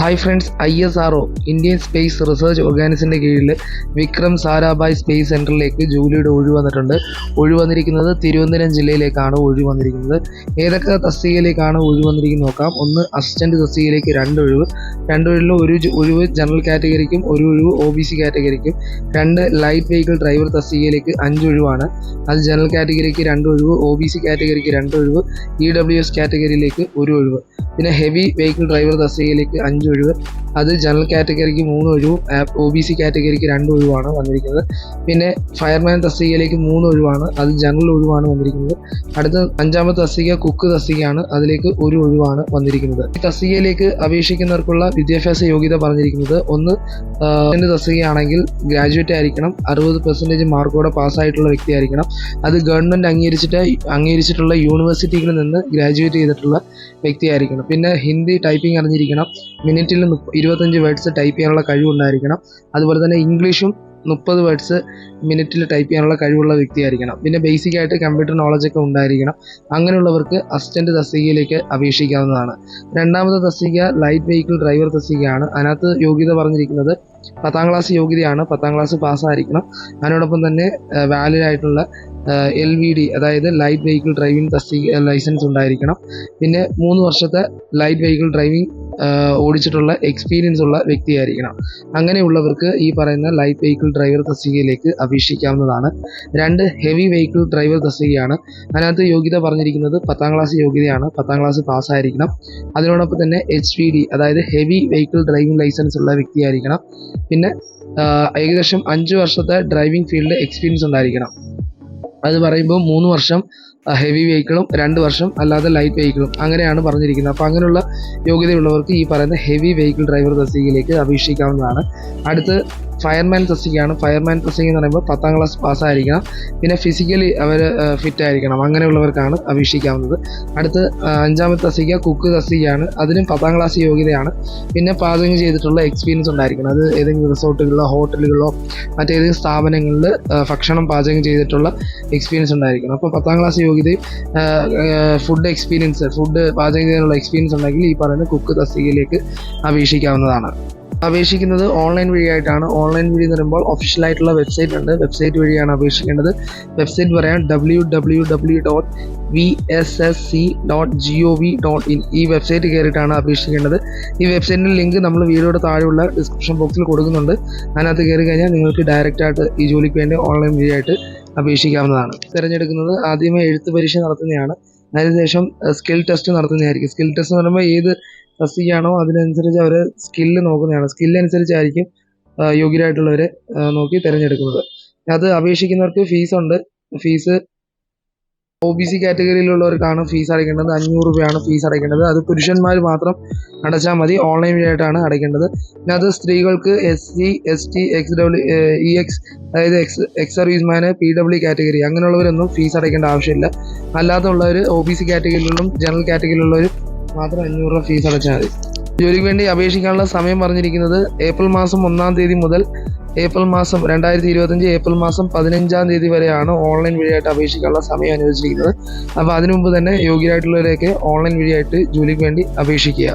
Hi friends I S R O Indian space research ഓർഗാനിസിന്റെ കീഴിൽ Vikram Sarabhai space സെന്ററിലേക്ക് ജോലിയുടെ ഒഴിവ് വന്നിട്ടുണ്ട്. ഒഴിവ് വന്നിരിക്കുന്നത് തിരുവനന്തപുരം ജില്ലയിലേക്കാണ് ഒഴിവ് വന്നിരിക്കുന്നത്. ഏതൊക്കെ തസ്തികയിലേക്കാണ് ഒഴിവ് വന്നിരിക്കുന്നത് നോക്കാം. ഒന്ന് അസിസ്റ്റന്റ് തസ്തികയിലേക്ക് രണ്ട് ഒഴിവ്. രണ്ട് ഒഴിവിൽ ഒരു ഒഴിവ് ജനറൽ കാറ്റഗറിക്കും ഒരു ഒഴിവ് ഒ ബി സി കാറ്റഗറിക്കും. രണ്ട് ലൈറ്റ് വെഹിക്കിൾ ഡ്രൈവർ തസ്തികയിലേക്ക് അഞ്ച് ഒഴിവാണ്. അത് ജനറൽ കാറ്റഗറിക്ക് രണ്ട് ഒഴിവ് ഒ ബി സി കാറ്റഗറിക്ക് രണ്ട് ഒഴിവ് ഇ ഡബ്ല്യു എസ് കാറ്റഗറിയിലേക്ക് ഒരു ഒഴിവ്. പിന്നെ ഹെവി വെഹിക്കിൾ ഡ്രൈവർ തസ്തികയിലേക്ക് അഞ്ച് ഒഴിവ്. അത് ജനറൽ കാറ്റഗറിക്ക് മൂന്ന് ഒഴിവും ഒ ബി സി കാറ്റഗറിക്ക് രണ്ട് ഒഴിവാണ് വന്നിരിക്കുന്നത്. പിന്നെ ഫയർമാൻ തസ്തികയിലേക്ക് മൂന്ന് ഒഴിവാണ് അത് ജനറൽ ഒഴിവാണ് വന്നിരിക്കുന്നത്. അടുത്ത അഞ്ചാമത്തെ തസ്തിക കുക്ക് തസ്തികയാണ് അതിലേക്ക് ഒരു ഒഴിവാണ് വന്നിരിക്കുന്നത്. ഈ തസ്തികയിലേക്ക് അപേക്ഷിക്കുന്നവർക്കുള്ള വിദ്യാഭ്യാസ യോഗ്യത പറഞ്ഞിരിക്കുന്നത് ഒന്ന് എന്റെ തസ്തികയാണെങ്കിൽ ഗ്രാജുവേറ്റ് ആയിരിക്കണം അറുപത് പെർസെന്റേജ് മാർക്കോടെ പാസ്സായിട്ടുള്ള വ്യക്തി ആയിരിക്കണം. അത് ഗവൺമെന്റ് അംഗീകരിച്ചിട്ട് അംഗീകരിച്ചിട്ടുള്ള യൂണിവേഴ്സിറ്റികളിൽ നിന്ന് ഗ്രാജുവേറ്റ് ചെയ്തിട്ടുള്ള വ്യക്തിയായിരിക്കണം പിന്നെ ഹിന്ദി ടൈപ്പിംഗ് അറിഞ്ഞിരിക്കണം. മിനിറ്റിൽ ഇരുപത്തഞ്ച് വേർഡ്സ് ടൈപ്പ് ചെയ്യാനുള്ള കഴിവുണ്ടായിരിക്കണം. അതുപോലെ തന്നെ ഇംഗ്ലീഷും മുപ്പത് വേർഡ്സ് മിനിറ്റിൽ ടൈപ്പ് ചെയ്യാനുള്ള കഴിവുള്ള വ്യക്തിയായിരിക്കണം. പിന്നെ ബേസിക് ആയിട്ട് കമ്പ്യൂട്ടർ നോളജ് ഒക്കെ ഉണ്ടായിരിക്കണം. അങ്ങനെയുള്ളവർക്ക് അസിസ്റ്റന്റ് തസ്തികയിലേക്ക് അപേക്ഷിക്കാവുന്നതാണ്. രണ്ടാമത്തെ തസ്തിക ലൈറ്റ് വെഹിക്കിൾ ഡ്രൈവർ തസ്തികയാണ്. അതിനകത്ത് യോഗ്യത പറഞ്ഞിരിക്കുന്നത് പത്താം ക്ലാസ് യോഗ്യതയാണ്. പത്താം ക്ലാസ് പാസ്സായിരിക്കണം അതിനോടൊപ്പം തന്നെ വാലിഡ് ആയിട്ടുള്ള എൽ വി ഡി അതായത് ലൈറ്റ് വെഹിക്കിൾ ഡ്രൈവിംഗ് തസ്തിക ലൈസൻസ് ഉണ്ടായിരിക്കണം. പിന്നെ മൂന്ന് വർഷത്തെ ലൈറ്റ് വെഹിക്കിൾ ഡ്രൈവിംഗ് ഓടിച്ചിട്ടുള്ള എക്സ്പീരിയൻസ് ഉള്ള വ്യക്തിയായിരിക്കണം. അങ്ങനെയുള്ളവർക്ക് ഈ പറയുന്ന ലൈറ്റ് വെഹിക്കിൾ ഡ്രൈവർ തസ്തികയിലേക്ക് അപേക്ഷിക്കാവുന്നതാണ്. രണ്ട് ഹെവി വെഹിക്കിൾ ഡ്രൈവർ തസ്തികയാണ്. അതിനകത്ത് യോഗ്യത പറഞ്ഞിരിക്കുന്നത് പത്താം ക്ലാസ് യോഗ്യതയാണ്. പത്താം ക്ലാസ് പാസ്സായിരിക്കണം അതിനോടൊപ്പം തന്നെ എച്ച് വി ഡി അതായത് ഹെവി വെഹിക്കിൾ ഡ്രൈവിംഗ് ലൈസൻസ് ഉള്ള വ്യക്തിയായിരിക്കണം. പിന്നെ ഏകദേശം അഞ്ച് വർഷത്തെ ഡ്രൈവിംഗ് ഫീൽഡ് എക്സ്പീരിയൻസ് ഉണ്ടായിരിക്കണം. അത് പറയുമ്പോൾ മൂന്ന് വർഷം ഹെവി വെഹിക്കിളും രണ്ട് വർഷം അല്ലാതെ ലൈറ്റ് വെഹിക്കിളും അങ്ങനെയാണ് പറഞ്ഞിരിക്കുന്നത്. അപ്പോൾ അങ്ങനെയുള്ള യോഗ്യതയുള്ളവർക്ക് ഈ പറയുന്ന ഹെവി വെഹിക്കിൾ ഡ്രൈവർ തസ്തികയിലേക്ക് അപേക്ഷിക്കാവുന്നതാണ്. അടുത്ത് ഫയർമാൻ തസ്തികയാണ് ഫയർമാൻ തസ്തിക എന്ന് പറയുമ്പോൾ പത്താം ക്ലാസ് പാസ്സായിരിക്കണം പിന്നെ ഫിസിക്കലി അവർ ഫിറ്റ് ആയിരിക്കണം. അങ്ങനെയുള്ളവർക്കാണ് അപേക്ഷിക്കാവുന്നത്. അടുത്ത് അഞ്ചാമത്തെ തസ്തിക കുക്ക് തസ്തികയാണ് അതിനും പത്താം ക്ലാസ് യോഗ്യതയാണ്. പിന്നെ പാചകം ചെയ്തിട്ടുള്ള എക്സ്പീരിയൻസ് ഉണ്ടായിരിക്കണം. അത് ഏതെങ്കിലും റിസോർട്ടുകളിലോ ഹോട്ടലുകളിലോ മറ്റേതെങ്കിലും സ്ഥാപനങ്ങളിൽ ഭക്ഷണം പാചകം ചെയ്തിട്ടുള്ള എക്സ്പീരിയൻസ് ഉണ്ടായിരിക്കണം. അപ്പോൾ പത്താം ക്ലാസ് യോഗ്യതയും ഫുഡ് എക്സ്പീരിയൻസ് ഫുഡ് പാചകം ചെയ്യാനുള്ള എക്സ്പീരിയൻസ് ഉണ്ടെങ്കിൽ ഈ പറയുന്ന കുക്ക് തസ്തികയിലേക്ക് അപേക്ഷിക്കാവുന്നതാണ്. അപേക്ഷിക്കുന്നത് ഓൺലൈൻ വഴിയായിട്ടാണ്. ഓൺലൈൻ വഴി എന്ന് പറയുമ്പോൾ ഒഫീഷ്യൽ ആയിട്ടുള്ള വെബ്സൈറ്റ് ഉണ്ട്. വെബ്സൈറ്റ് വഴിയാണ് അപേക്ഷിക്കേണ്ടത്. വെബ്സൈറ്റ് പറയാം W W W dot V S S C dot G O V dot in ഈ വെബ്സൈറ്റ് കയറിയിട്ടാണ് അപേക്ഷിക്കേണ്ടത്. ഈ വെബ്സൈറ്റിന്റെ ലിങ്ക് നമ്മൾ വീഡിയോയുടെ താഴെയുള്ള ഡിസ്ക്രിപ്ഷൻ ബോക്സിൽ കൊടുക്കുന്നുണ്ട്. അതിനകത്ത് കയറി കഴിഞ്ഞാൽ നിങ്ങൾക്ക് ഡയറക്റ്റ് ആയിട്ട് ഈ ജോലിക്ക് വേണ്ടി ഓൺലൈൻ വഴിയായിട്ട് അപേക്ഷിക്കാവുന്നതാണ്. തിരഞ്ഞെടുക്കുന്നത് ആദ്യമേ എഴുത്ത് പരീക്ഷ നടത്തുന്നതാണ്. അതിനുശേഷം സ്കിൽ ടെസ്റ്റ് നടത്തുന്നതായിരിക്കും. സ്കിൽ ടെസ്റ്റ് എന്ന് പറയുമ്പോൾ ഏത് തസ്തികയാണോ അതിനനുസരിച്ച് അവർ സ്കില്ല് നോക്കുന്നതാണ്. സ്കില്ലനുസരിച്ചായിരിക്കും യോഗ്യരായിട്ടുള്ളവരെ നോക്കി തിരഞ്ഞെടുക്കുന്നത്. അത് അപേക്ഷിക്കുന്നവർക്ക് ഫീസുണ്ട് ഫീസ് ഒ ബി സി കാറ്റഗറിയിലുള്ളവർക്കാണ് ഫീസ് അടയ്ക്കേണ്ടത് അഞ്ഞൂറ് രൂപയാണ് ഫീസ് അടയ്ക്കേണ്ടത്. അത് പുരുഷന്മാർ മാത്രം അടച്ചാൽ മതി. ഓൺലൈൻ വഴിയായിട്ടാണ് അടയ്ക്കേണ്ടത്. പിന്നെ അത് സ്ത്രീകൾക്ക് S C S T X W E X അതായത് എക്സ് എക്സ് സർവീസ്മാന് പി ഡബ്ല്യു കാറ്റഗറി അങ്ങനെയുള്ളവരൊന്നും ഫീസ് അടയ്ക്കേണ്ട ആവശ്യമില്ല. അല്ലാത്തുള്ളവർ ഒ ബി സി കാറ്റഗറിയിലും ജനറൽ കാറ്റഗറിയിലുള്ളവർ മാത്രം അഞ്ഞൂറ് രൂപ ഫീസ് അടച്ചാൽ മതി. ജോലിക്ക് വേണ്ടി അപേക്ഷിക്കാനുള്ള സമയം പറഞ്ഞിരിക്കുന്നത് ഏപ്രിൽ മാസം ഒന്നാം തീയതി മുതൽ ഏപ്രിൽ മാസം രണ്ടായിരത്തി ഇരുപത്തഞ്ച് ഏപ്രിൽ മാസം പതിനഞ്ചാം തീയതി വരെയാണ് ഓൺലൈൻ വഴിയായിട്ട് അപേക്ഷിക്കാനുള്ള സമയം അനുവദിച്ചിരിക്കുന്നത്. അപ്പോൾ അതിനു മുമ്പ് തന്നെ യോഗ്യരായിട്ടുള്ളവരെയൊക്കെ ഓൺലൈൻ വഴിയായിട്ട് ജോലിക്ക് വേണ്ടി അപേക്ഷിക്കുക.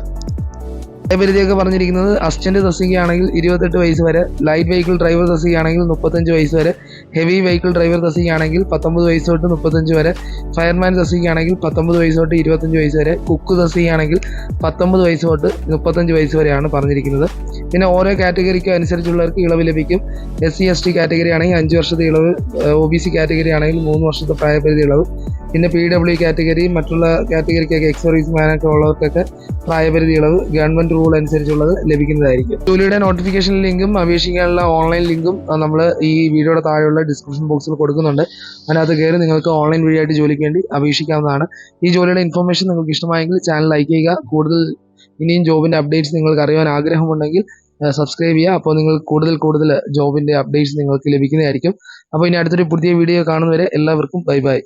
പ്രായപരിധിയൊക്കെ പറഞ്ഞിരിക്കുന്നത് അസിസ്റ്റന്റ് തസ്തികയാണെങ്കിൽ ഇരുപത്തെട്ട് വയസ്സ് വരെ ലൈറ്റ് വെഹിക്കിൾ ഡ്രൈവർ തസ്തികയാണെങ്കിൽ മുപ്പത്തഞ്ച് വയസ്സ് വരെ ഹെവി വെഹിക്കിൾ ഡ്രൈവർ തസ്തികയാണെങ്കിൽ പത്തൊമ്പത് വയസ്സ് തൊട്ട് മുപ്പത്തഞ്ച് വരെ ഫയർമാൻ തസ്തികയാണെങ്കിൽ പത്തൊമ്പത് വയസ്സ് തൊട്ട് ഇരുപത്തഞ്ച് വയസ്സ് വരെ കുക്ക് തസ്തികയാണെങ്കിൽ പത്തൊമ്പത് വയസ്സ് തൊട്ട് മുപ്പത്തഞ്ച് വയസ്സ് വരെയാണ് പറഞ്ഞിരിക്കുന്നത്. പിന്നെ ഓരോ കാറ്റഗറിക്കും അനുസരിച്ചുള്ളവർക്ക് ഇളവ് ലഭിക്കും. S C S T category ആണെങ്കിൽ അഞ്ച് വർഷത്തെ ഇളവ് ഒ ബി സി കാറ്റഗറി ആണെങ്കിൽ മൂന്ന് വർഷത്തെ പ്രായപരിധി ഇളവ്. പിന്നെ പി ഡബ്ല്യു കാറ്റഗറി മറ്റുള്ള കാറ്റഗറിക്കൊക്കെ എക്സ് സർവീസ് മാനൊക്കെ ഉള്ളവർക്കൊക്കെ പ്രായപരിധി ഇളവ് ഗവൺമെന്റ് റൂൾ അനുസരിച്ചുള്ളത് ലഭിക്കുന്നതായിരിക്കും. ജോലിയുടെ നോട്ടിഫിക്കേഷൻ ലിങ്കും അപേക്ഷിക്കാനുള്ള ഓൺലൈൻ ലിങ്കും നമ്മൾ ഈ വീഡിയോയുടെ താഴെയുള്ള ഡിസ്ക്രിപ്ഷൻ ബോക്സിൽ കൊടുക്കുന്നുണ്ട്. അതിനകത്ത് കയറി നിങ്ങൾക്ക് ഓൺലൈൻ വഴിയായിട്ട് ജോലിക്ക് വേണ്ടി അപേക്ഷിക്കാവുന്നതാണ്. ഈ ജോലിയുടെ ഇൻഫർമേഷൻ നിങ്ങൾക്ക് ഇഷ്ടമായെങ്കിൽ ചാനൽ ലൈക്ക് ചെയ്യുക. കൂടുതൽ ഇനിയും ജോബിന്റെ അപ്ഡേറ്റ്സ് നിങ്ങൾക്ക് അറിയാൻ ആഗ്രഹമുണ്ടെങ്കിൽ സബ്സ്ക്രൈബ് ചെയ്യുക. അപ്പോൾ നിങ്ങൾ കൂടുതൽ കൂടുതൽ ജോബിന്റെ അപ്ഡേറ്റ്സ് നിങ്ങൾക്ക് ലഭിക്കുന്നതായിരിക്കും. അപ്പോൾ ഇനി അടുത്തൊരു പുതിയ വീഡിയോ കാണുന്നവരെ എല്ലാവർക്കും ബൈ ബൈ